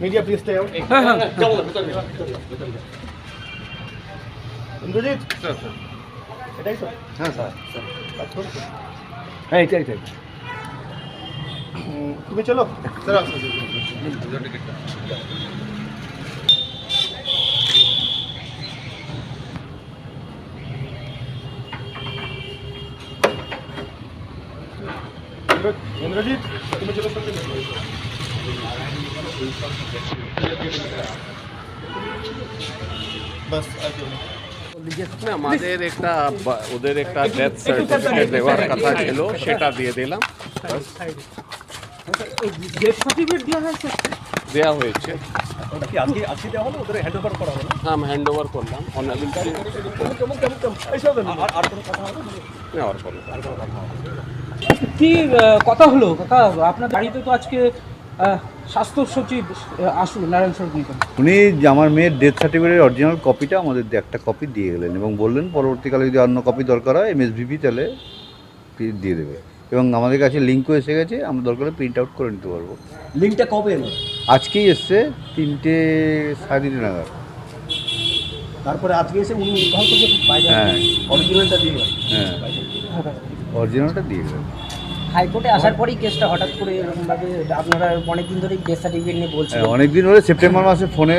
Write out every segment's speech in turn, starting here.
Media please stay out Indrajit এটাই তো হ্যাঁ স্যার কাজ করছ? হ্যাঁ এটাই এটাই উম, তুমি চলো স্যার আসো ইন্দ্র- ইন্দ্রজিৎ তুমি চলো সঙ্গে বাস আর। না, আমাদের একটা ওদের একটা ডেথ সার্টিফিকেট দেওয়ার কথা ছিল সেটা দিয়ে দিলাম দেওয়া হয়েছে দেওয়া হয়েছে ওটা কি আজকে আজকে দেওয়া হলো ওদের হ্যান্ড ওভার করা হলো হ্যাঁ হ্যান্ড ওভার করলাম আর আর কোনো কথা হবে নেওয়ার পরে কি কথা হলো? কথা আপনার বাড়িতে তো আজকে স্বাস্থ্য সচিব আসুন নারায়ণ নিগম উনি আমার মেয়ের ডেথ সার্টিফিকেটের অরিজিনাল কপিটা আমাদের একটা কপি দিয়ে গেলেন এবং বললেন পরবর্তীকালে যদি অন্য কপি দরকার হয় এমএসভিপি তাহলে দিয়ে দেবে। এবং আমাদের কাছে লিঙ্কও এসে গেছে আমরা দরকার প্রিন্ট আউট করে নিতে পারব। লিঙ্কটা কবে এলো? আজকেই এসছে তিনটে সাড়ে তিনটে নাগাদ। তারপরে আজকে এসে উনি হ্যাঁ। অরিজিনালটা দিয়ে হ্যাঁ। অরিজিনালটা দিয়ে গেলেন হাইকোর্টে আসার পরেই কেসটা হঠাৎ করে এরকমভাবে আপনারা অনেকদিন ধরেই ডেথ সার্টিফিকেট নিয়ে বলছিলেন। হ্যাঁ অনেক দিন ধরে সেপ্টেম্বর মাসে ফোনে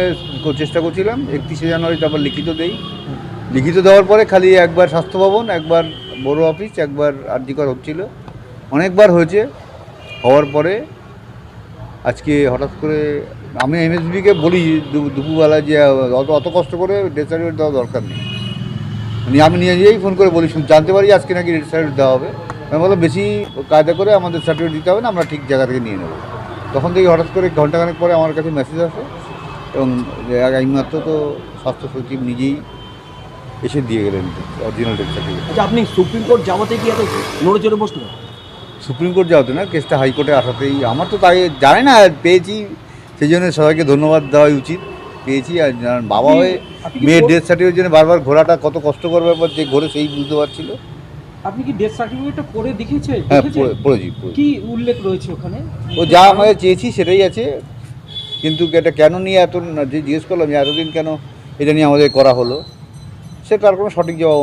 চেষ্টা করছিলাম একত্রিশে জানুয়ারি তারপর লিখিত দেই। লিখিত দেওয়ার পরে খালি একবার স্বাস্থ্য ভবন একবার বড় অফিস একবার আর্জিকর হচ্ছিল। অনেকবার হয়েছে হওয়ার পরে আজকে হঠাৎ করে আমি এমএসবিকে বলি দুপুরবেলা যে অত অত কষ্ট করে সার্টিফিকেট দেওয়া দরকার নেই। মানে আমি নিজেই ফোন করে বলি শুন- জানতে পারি আজকে নাকি ডেথ সার্টিফিকেট দেওয়া হবে। আমি বললাম বেশি কায়দা করে আমাদের সার্টিফিকেট দিতে হবে না আমরা ঠিক জায়গা থেকে নিয়ে নেব। তখন থেকে হঠাৎ করে ঘন্টাখানেক পরে আমার কাছে মেসেজ আসে এবং এইমাত্র তো স্বাস্থ্য সচিব নিজেই এসে দিয়ে গেলেন অরিজিনাল ডেথ সার্টিফিকেট। আচ্ছা আপনি সুপ্রিম কোর্ট যাওয়াতে কি এত নড়ে চড়ে বসলেন? সুপ্রিম কোর্ট যাওয়াতে না কেসটা হাইকোর্টে আসাতেই। আমার তো তাই জানি না পেয়েছি। সেই জন্য সবাইকে ধন্যবাদ দেওয়াই উচিত। পেয়েছি আর বাবা হয়ে মেয়ের ডেথ সার্টিফিকেট জন্য বারবার ঘোরাটা কত কষ্টকর ব্যাপার যে ঘোরে সেই বুঝতে পারছিল। আপনি কি ডেথ সার্টিফিকেটটা পড়ে দেখেছে হ্যাঁ পড়ে- পড়েছি পড়েছি। কি উল্লেখ রয়েছে ওখানে? ও যা আমাকে চেয়েছি সেটাই আছে। কিন্তু এটা কেন নিয়ে এত যে জিজ্ঞেস করলাম যে এতদিন কেন এটা নিয়ে আমাদের করা হলো সে তার কোনো সঠিক জবাব